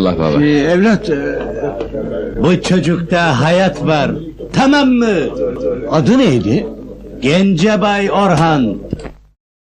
Eyvallah baba. Ee, evlat... E, Bu çocukta hayat var. Tamam mı? Adı neydi? Gencebay Orhan.